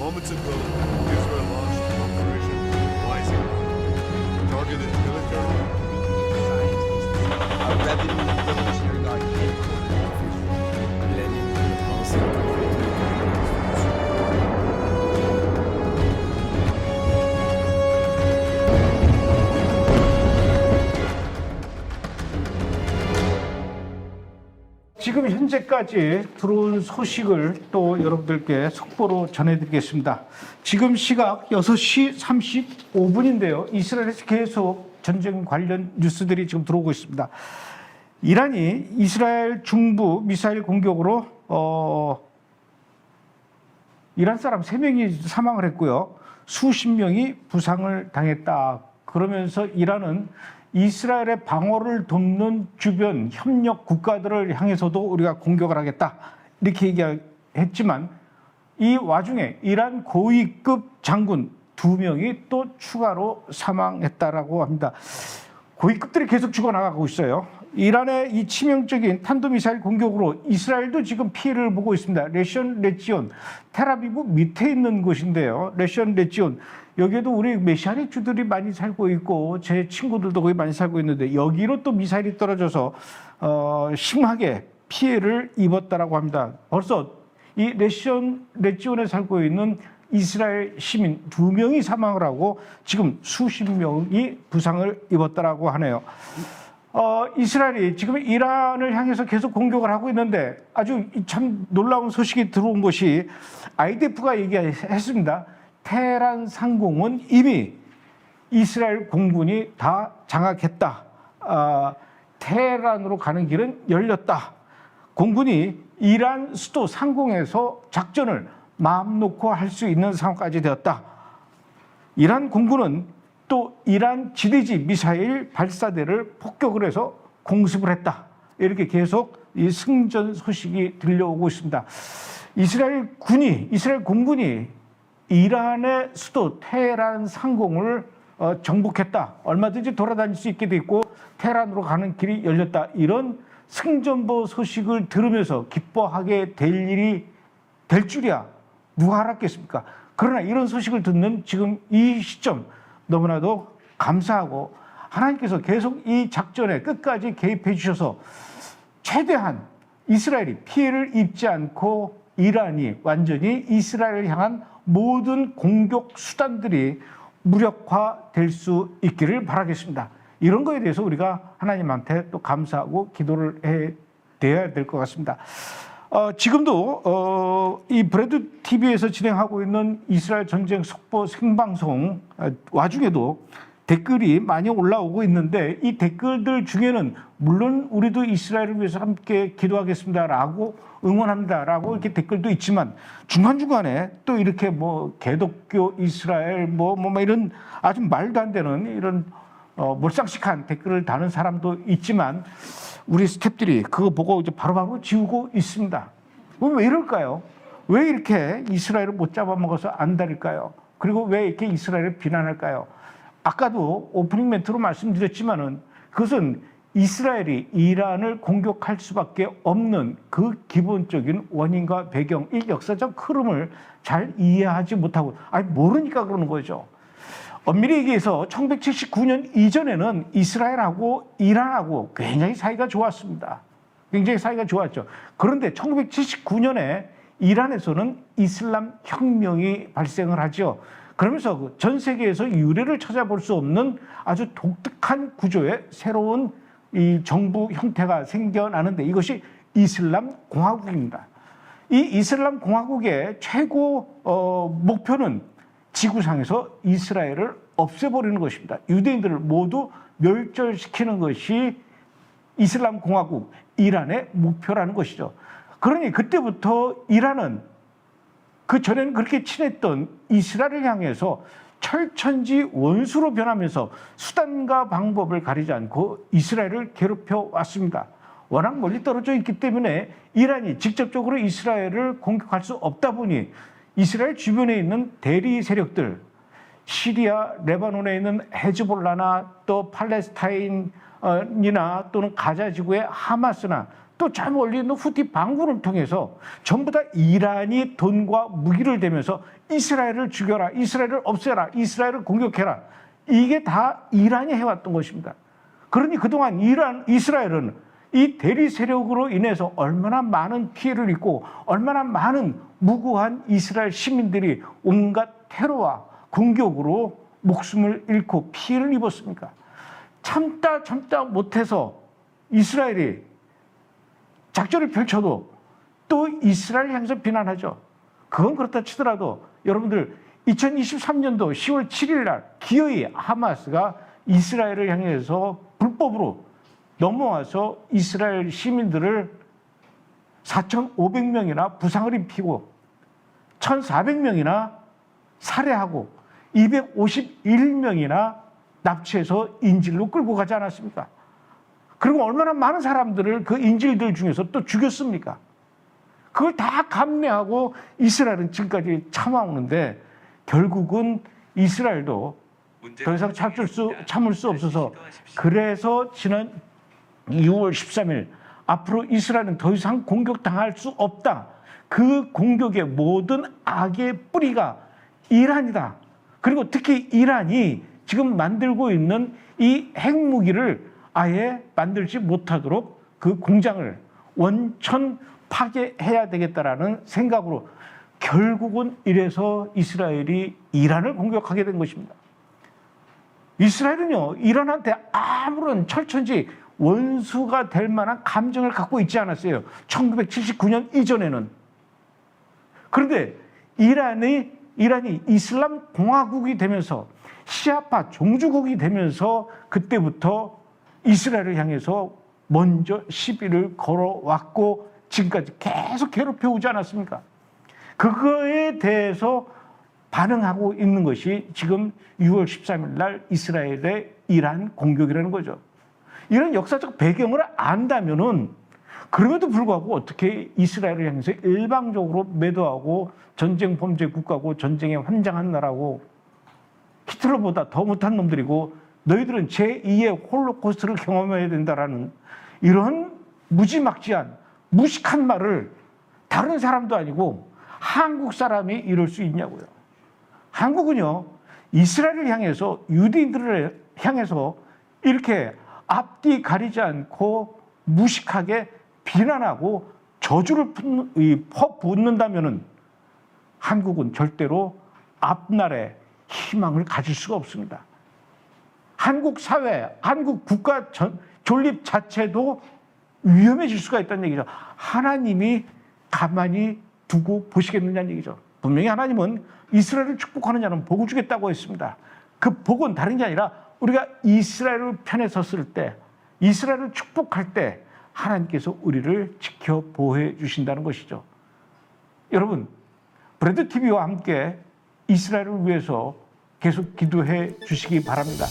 Moments ago, Israel launched Operation Rising targeted military. A revenue revolutionary guard 현재까지 들어온 소식을 또 여러분들께 속보로 전해드리겠습니다. 지금 시각 6시 35분인데요. 이스라엘에서 계속 전쟁 관련 뉴스들이 지금 들어오고 있습니다. 이란이 이스라엘 중부 미사일 공격으로 어, 이란 사람 3명이 사망을 했고요. 수십 명이 부상을 당했다. 그러면서 이란은 이스라엘의 방어를 돕는 주변 협력 국가들을 향해서도 우리가 공격을 하겠다. 이렇게 얘기했지만 이 와중에 이란 고위급 장군 두 명이 또 추가로 사망했다라고 합니다. 고위급들이 계속 죽어나가고 있어요. 이란의 이 치명적인 탄도미사일 공격으로 이스라엘도 지금 피해를 보고 있습니다. 레션 레지온, 테라비브 밑에 있는 곳인데요. 레션 레지온. 여기에도 우리 메시아닉 주들이 많이 살고 있고 제 친구들도 거기 많이 살고 있는데 여기로 또 미사일이 떨어져서 어, 심하게 피해를 입었다라고 합니다. 벌써 이 레션 레지온에 살고 있는 이스라엘 시민 두 명이 사망을 하고 지금 수십 명이 부상을 입었다라고 하네요. 어, 이스라엘이 지금 이란을 향해서 계속 공격을 하고 있는데 아주 참 놀라운 소식이 들어온 것이 IDF가 얘기했습니다. 테헤란 상공은 이미 이스라엘 공군이 다 장악했다. 아, 테헤란으로 가는 길은 열렸다. 공군이 이란 수도 상공에서 작전을 마음 놓고 할 수 있는 상황까지 되었다. 이란 공군은 또 이란 지대지 미사일 발사대를 폭격을 해서 공습을 했다. 이렇게 계속 이 승전 소식이 들려오고 있습니다. 이스라엘 군이 이스라엘 공군이 이란의 수도 테헤란 상공을 어, 정복했다. 얼마든지 돌아다닐 수 있게 돼 있고 테헤란으로 가는 길이 열렸다. 이런 승전보 소식을 들으면서 기뻐하게 될 일이 될 줄이야 누가 알았겠습니까? 그러나 이런 소식을 듣는 지금 이 시점 너무나도 감사하고 하나님께서 계속 이 작전에 끝까지 개입해 주셔서 최대한 이스라엘이 피해를 입지 않고 이란이 완전히 이스라엘을 향한 모든 공격 수단들이 무력화될 수 있기를 바라겠습니다. 이런 거에 대해서 우리가 하나님한테 또 감사하고 기도를 해 돼야 될 것 같습니다. 어, 지금도 어, 이 브레드 TV에서 진행하고 있는 이스라엘 전쟁 속보 생방송 어, 와중에도 댓글이 많이 올라오고 있는데 이 댓글들 중에는 물론 우리도 이스라엘을 위해서 함께 기도하겠습니다라고 응원합니다라고 이렇게 댓글도 있지만 중간중간에 또 이렇게 뭐 개독교 이스라엘 뭐, 뭐, 뭐 이런 아주 말도 안 되는 이런 어, 몰상식한 댓글을 다는 사람도 있지만 우리 스탭들이 그거 보고 이제 바로바로 지우고 있습니다. 왜 이럴까요? 왜 이렇게 이스라엘을 못 잡아먹어서 안달일까요? 그리고 왜 이렇게 이스라엘을 비난할까요? 아까도 오프닝 멘트로 말씀드렸지만은 그것은 이스라엘이 이란을 공격할 수밖에 없는 그 기본적인 원인과 배경, 이 역사적 흐름을 잘 이해하지 못하고, 아니, 모르니까 그러는 거죠. 엄밀히 얘기해서 1979년 이전에는 이스라엘하고 이란하고 굉장히 사이가 좋았습니다. 굉장히 사이가 좋았죠. 그런데 1979년에 이란에서는 이슬람 혁명이 발생을 하죠. 그러면서 그전 세계에서 유례를 찾아볼 수 없는 아주 독특한 구조의 새로운 이 정부 형태가 생겨나는데 이것이 이슬람 공화국입니다. 이 이슬람 공화국의 최고 어, 목표는 지구상에서 이스라엘을 없애버리는 것입니다. 유대인들을 모두 멸절시키는 것이 이슬람 공화국 이란의 목표라는 것이죠. 그러니 그때부터 이란은 그 전에는 그렇게 친했던 이스라엘을 향해서 철천지 원수로 변하면서 수단과 방법을 가리지 않고 이스라엘을 괴롭혀 왔습니다. 워낙 멀리 떨어져 있기 때문에 이란이 직접적으로 이스라엘을 공격할 수 없다 보니 이스라엘 주변에 있는 대리 세력들, 시리아, 레바논에 있는 헤즈볼라나 또 팔레스타인이나 또는 가자 지구의 하마스나 또 저 멀리 있는 후티 반군을 통해서 전부 다 이란이 돈과 무기를 대면서 이스라엘을 죽여라, 이스라엘을 없애라, 이스라엘을 공격해라. 이게 다 이란이 해왔던 것입니다. 그러니 그동안 이란, 이스라엘은 이 대리 세력으로 인해서 얼마나 많은 피해를 입고 얼마나 많은 무고한 이스라엘 시민들이 온갖 테러와 공격으로 목숨을 잃고 피해를 입었습니까? 참다 참다 못해서 이스라엘이 작전을 펼쳐도 또 이스라엘 향해서 비난하죠. 그건 그렇다 치더라도 여러분들 2023년도 10월 7일 날 기어이 하마스가 이스라엘을 향해서 불법으로 넘어와서 이스라엘 시민들을 4,500명이나 부상을 입히고 1,400명이나 살해하고 251명이나 납치해서 인질로 끌고 가지 않았습니까? 그리고 얼마나 많은 사람들을 그 인질들 중에서 또 죽였습니까? 그걸 다 감내하고 이스라엘은 지금까지 참아오는데 결국은 이스라엘도 더 이상 참을 수, 참을 수 없어서 그래서 지난 6월 13일 앞으로 이스라엘은 더 이상 공격당할 수 없다. 그 공격의 모든 악의 뿌리가 이란이다. 그리고 특히 이란이 지금 만들고 있는 이 핵무기를 아예 만들지 못하도록 그 공장을 원천 파괴해야 되겠다라는 생각으로 결국은 이래서 이스라엘이 이란을 공격하게 된 것입니다. 이스라엘은요, 이란한테 아무런 철천지 원수가 될 만한 감정을 갖고 있지 않았어요. 1979년 이전에는. 그런데 이란이, 이란이 이슬람 공화국이 되면서 시아파 종주국이 되면서 그때부터 이스라엘을 향해서 먼저 시비를 걸어왔고 지금까지 계속 괴롭혀 오지 않았습니까? 그거에 대해서 반응하고 있는 것이 지금 6월 13일 날 이스라엘의 이란 공격이라는 거죠. 이런 역사적 배경을 안다면은 그럼에도 불구하고 어떻게 이스라엘을 향해서 일방적으로 매도하고 전쟁 범죄 국가고 전쟁에 환장한 나라고 히틀러보다 더 못한 놈들이고 너희들은 제2의 홀로코스트를 경험해야 된다라는 이런 무지막지한 무식한 말을 다른 사람도 아니고 한국 사람이 이럴 수 있냐고요. 한국은요, 이스라엘을 향해서 유대인들을 향해서 이렇게 앞뒤 가리지 않고 무식하게 비난하고 저주를 퍼붓는다면은 한국은 절대로 앞날에 희망을 가질 수가 없습니다. 한국 사회, 한국 국가 전, 존립 자체도 위험해질 수가 있다는 얘기죠. 하나님이 가만히 두고 보시겠느냐는 얘기죠. 분명히 하나님은 이스라엘을 축복하는 자는 복을 주겠다고 했습니다. 그 복은 다른 게 아니라 우리가 이스라엘 편에 섰을 때, 이스라엘을 축복할 때 하나님께서 우리를 지켜 보호해 주신다는 것이죠. 여러분, 브레드 TV와 함께 이스라엘을 위해서 계속 기도해 주시기 바랍니다.